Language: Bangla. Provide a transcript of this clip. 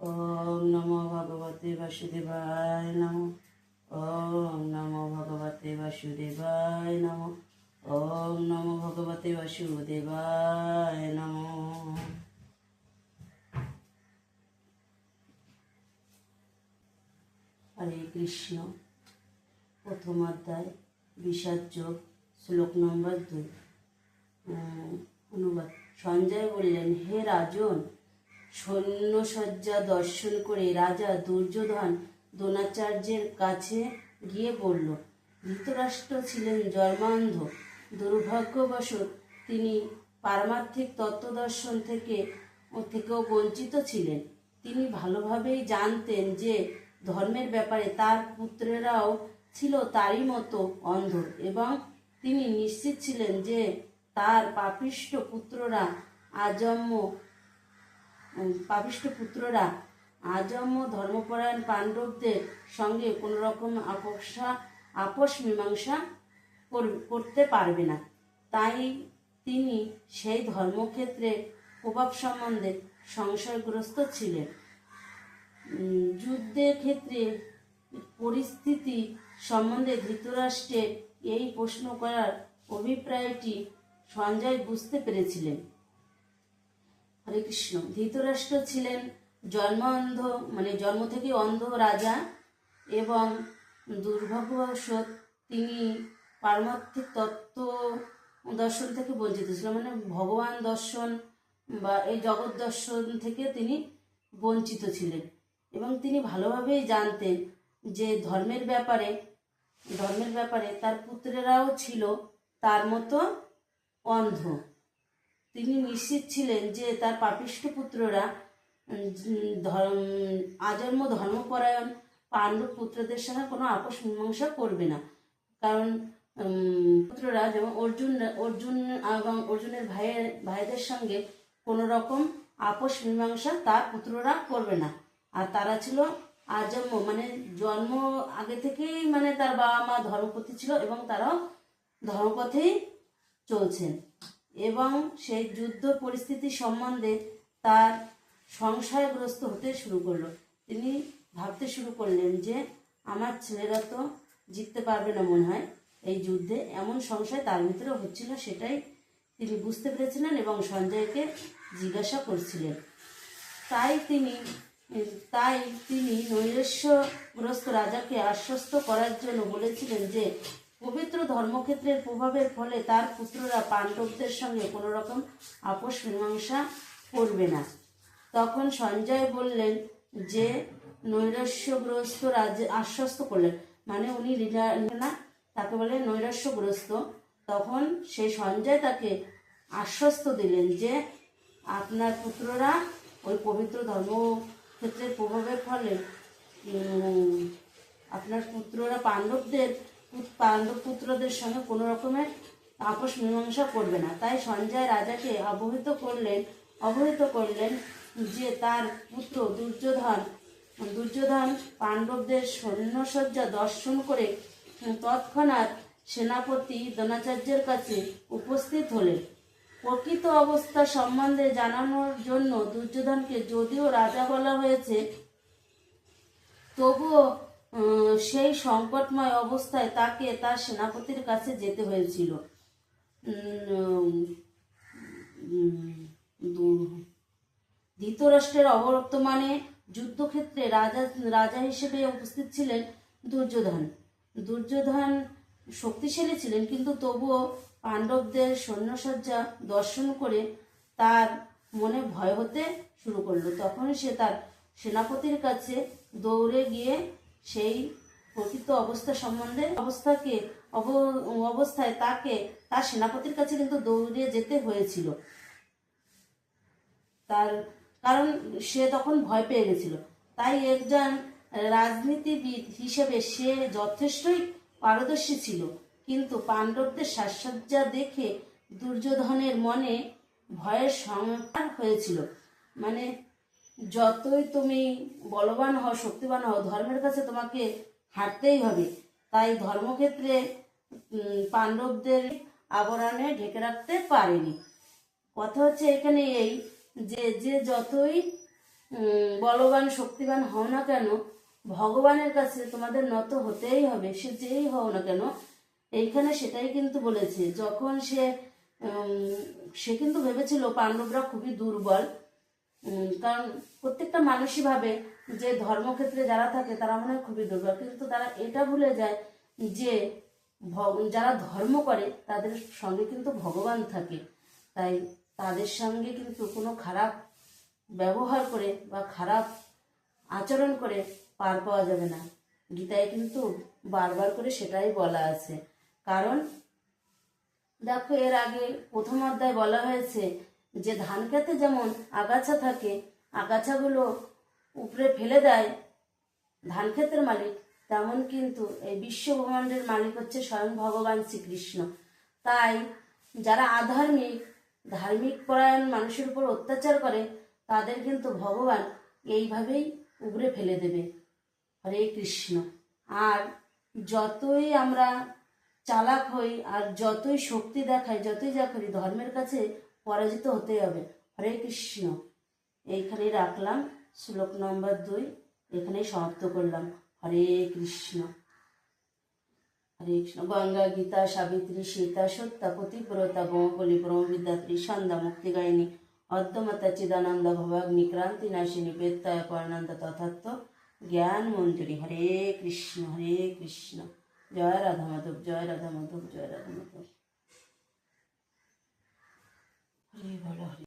ওম নমো ভগবতে বাসুদেবায় নমো। ওম নমো ভগবতে বাসুদেবায় নমো। ওম নমো ভগবতে বাসুদেবায় নমো। হরে কৃষ্ণ, প্রথম অধ্যায়, বিষাদ শ্লোক নম্বর দুই। অনুবাদ। সঞ্জয় বললেন, হে রাজন সৈন্যসজ্জা দর্শন করে রাজা দুর্যোধন দ্রোণাচার্যের কাছে গিয়ে বলল, ধৃতরাষ্ট্র ছিলেন জন্মান্ধ দুর্ভাগ্যবশত তিনি পারমার্থিক তত্ত্বদর্শন থেকে থেকেও বঞ্চিত ছিলেন। তিনি ভালোভাবেই জানতেন যে ধর্মের ব্যাপারে তার পুত্রেরাও ছিল তারই মতো অন্ধ এবং তিনি নিশ্চিত ছিলেন যে তার পাপিষ্ঠ পুত্ররা আজন্ম উম, পাপিষ্ঠ পুত্ররা আজন্ম ধর্মপরায়ণ পাণ্ডবদের সঙ্গে কোনো রকম আপোষা আপোষ মীমাংসা করতে পারবে না। তাই তিনি সেই ধর্মক্ষেত্রে প্রভাব সম্বন্ধে সংশয়গ্রস্ত ছিলেন। যুদ্ধের ক্ষেত্রে পরিস্থিতি সম্বন্ধে ধৃতরাষ্ট্রের এই প্রশ্ন করার অভিপ্রায়টি সঞ্জয় বুঝতে পেরেছিলেন। হরে কৃষ্ণ। ধৃতরাষ্ট্র ছিলেন জন্ম অন্ধ মানে জন্ম থেকে অন্ধ রাজা এবং দুর্ভাগ্যবশত তিনি পারমার্থিক তত্ত্ব দর্শন থেকে বঞ্চিত ছিল মানে ভগবান দর্শন বা এই জগৎ দর্শন থেকে তিনি বঞ্চিত ছিলেন। এবং তিনি ভালোভাবেই জানতেন যে ধর্মের ব্যাপারে ধর্মের ব্যাপারে তার পুত্রেরাও ছিল তার মতো অন্ধ। তিনি নিশ্চিত ছিলেন যে তার পাপিষ্ঠ পুত্ররা ধর্ম, আজন্ম ধর্মপরায়ণ পাণ্ডব পুত্রদের সঙ্গে কোনো আপোষ মীমাংসা করবে না। কারণ পুত্ররা যেমন অর্জুন অর্জুন, এবং অর্জুনের ভাইয়ের ভাইদের সঙ্গে কোনো রকম আপোষ মীমাংসা তার পুত্ররা করবে না। আর তারা ছিল আজন্ম মানে জন্ম আগে থেকেই মানে তার বাবা মা ধর্মপতি ছিল এবং তারাও ধর্মপথেই চলছেন। এবং সেই যুদ্ধ পরিস্থিতি সম্বন্ধে তার সংশয়গ্রস্ত হতে শুরু করল। তিনি ভাবতে শুরু করলেন যে, আমার ছেলেরা তো জিততে পারবে না মনে হয় এই যুদ্ধে। এমন সংশয় তার ভিতরে হচ্ছিল সেটাই তিনি বুঝতে পেরেছিলেন এবং সঞ্জয়কে জিজ্ঞাসা করছিলেন। তাই তিনি তাই তিনি নৈরাশ্যগ্রস্ত রাজাকে আশ্বস্ত করার জন্য বলেছিলেন যে পবিত্র ধর্মক্ষেত্রের প্রভাবের ফলে তার পুত্ররা পাণ্ডবদের সঙ্গে কোনো রকম আপোষ মীমাংসা করবে না। তখন সঞ্জয় বললেন যে, নৈরাশ্যগ্রস্ত রাজা আশ্বস্ত করলেন। মানে উনি লীলা- না, তাকে বলে নৈরাশ্যগ্রস্ত। তখন সেই সঞ্জয় তাকে আশ্বস্ত দিলেন যে, আপনার পুত্ররা ওই পবিত্র ধর্মক্ষেত্রের প্রভাবের ফলে আপনার পুত্ররা পাণ্ডবদের পাণ্ডব পুত্রদের সঙ্গে কোনো রকমের আপোষ মীমাংসা করবে না। তাই সঞ্জয় রাজাকে অবহিত করলেন অবহিত করলেন যে তার পুত্র দুর্যোধন দুর্যোধন পাণ্ডবদের সৈন্যসজ্জা দর্শন করে তৎক্ষণাৎ সেনাপতি দ্রোণাচার্যের কাছে উপস্থিত হলেন। প্রকৃত অবস্থা সম্বন্ধে জানানোর জন্য দুর্যোধনকে যদিও রাজা বলা হয়েছে, তবুও সেই সংকটময় অবস্থায় তাকে তার সেনাপতির কাছে যেতে হয়েছিল। ধৃতরাষ্ট্রের অবর্তমানে যুদ্ধক্ষেত্রে রাজা রাজা হিসেবে উপস্থিত ছিলেন দুর্যোধন। দুর্যোধন শক্তিশালী ছিলেন, কিন্তু তবুও পাণ্ডবদের সৈন্যসজ্জা দর্শন করে তার মনে ভয় হতে শুরু করল। তখন সে তার সেনাপতির কাছে দৌড়ে গিয়ে সেই প্রকৃত অবস্থা সম্বন্ধে অবস্থাকে, অব- অবস্থায় তাকে, তার সেনাপতির কাছে কিন্তু দৌড়ে যেতে হয়েছিল। তার কারণ সে তখন ভয় পেয়ে গেছিল। তাই একজন রাজনীতিবিদ হিসেবে সে যথেষ্টই পারদর্শী ছিল। কিন্তু পাণ্ডবদের সাজসজ্জা দেখে দুর্যোধনের মনে ভয়ের সংহার হয়েছিল। মানে যতই তুমি বলবান হও, শক্তিবান হও, ধর্মের কাছে তোমাকে হাঁটতেই হবে। তাই ধর্মক্ষেত্রে পাণ্ডবদের আবরণে ঢেকে রাখতে পারেনি। কথা হচ্ছে এখানে এই যে যে যতই বলবান, শক্তিবান হও না কেন, ভগবানের কাছে তোমাদের নত হতেই হবে, সে যেই হও না কেন, এইখানে সেটাই কিন্তু বলেছে। যখন সে সে কিন্তু ভেবেছিল পাণ্ডবরা খুবই দুর্বল কারণ প্রত্যেকটা মানুষই ভাবে যে ধর্মক্ষেত্রে যারা থাকে তারা মনে হয় খুবই দুর্বল। কিন্তু তারা এটা ভুলে যায় যে যারা ধর্ম করে তাদের সঙ্গে কিন্তু ভগবান থাকে। তাই তাদের সঙ্গে কিন্তু কোনো খারাপ ব্যবহার করে বা খারাপ আচরণ করে পার পাওয়া যাবে না। গীতায় কিন্তু বারবার করে সেটাই বলা আছে। কারণ দেখো এর আগে প্রথম অধ্যায় বলা হয়েছে যে ধান খেতে যেমন আগাছা থাকে, আগাছাগুলো উপরে ফেলে দেয় ধান ক্ষেতের মালিক, তেমন কিন্তু এই বিশ্ব ব্রহ্মাণ্ডের মালিক হচ্ছে স্বয়ং ভগবান শ্রীকৃষ্ণ। তাই যারা আধার্মিক, ধার্মিক পরায়ণ মানুষের উপর অত্যাচার করে, তাদের কিন্তু ভগবান এইভাবেই উগরে ফেলে দেবে। হরে কৃষ্ণ। আর যতই আমরা চালাক হই, আর যতই শক্তি দেখাই, যতই যা করি, ধর্মের কাছে পরাজিত হতে হবে। হরে কৃষ্ণ। এইখানেই রাখলাম। শ্লোক নম্বর দুই। এখানেই সমাপ্ত করলাম। হরে কৃষ্ণ। হরে কৃষ্ণ। গঙ্গা, গীতা, সাবিত্রী, সীতা সত্যা পতিব্রতা বোমবলি ব্রহ্মবিদ্যাত্রী, সন্ধ্যা, মুক্তিগায়িনী অদ্যমতা চিদানন্দ, ভবাগ্নি, ক্রান্তি, নাশিনী বেত্তায় পরনন্দ তথাত্ম জ্ঞান মঞ্জুরি হরে কৃষ্ণ হরে কৃষ্ণ। জয় রাধা মাধব জয় রাধা মাধব জয় রাধা মাধব হরে বল হরে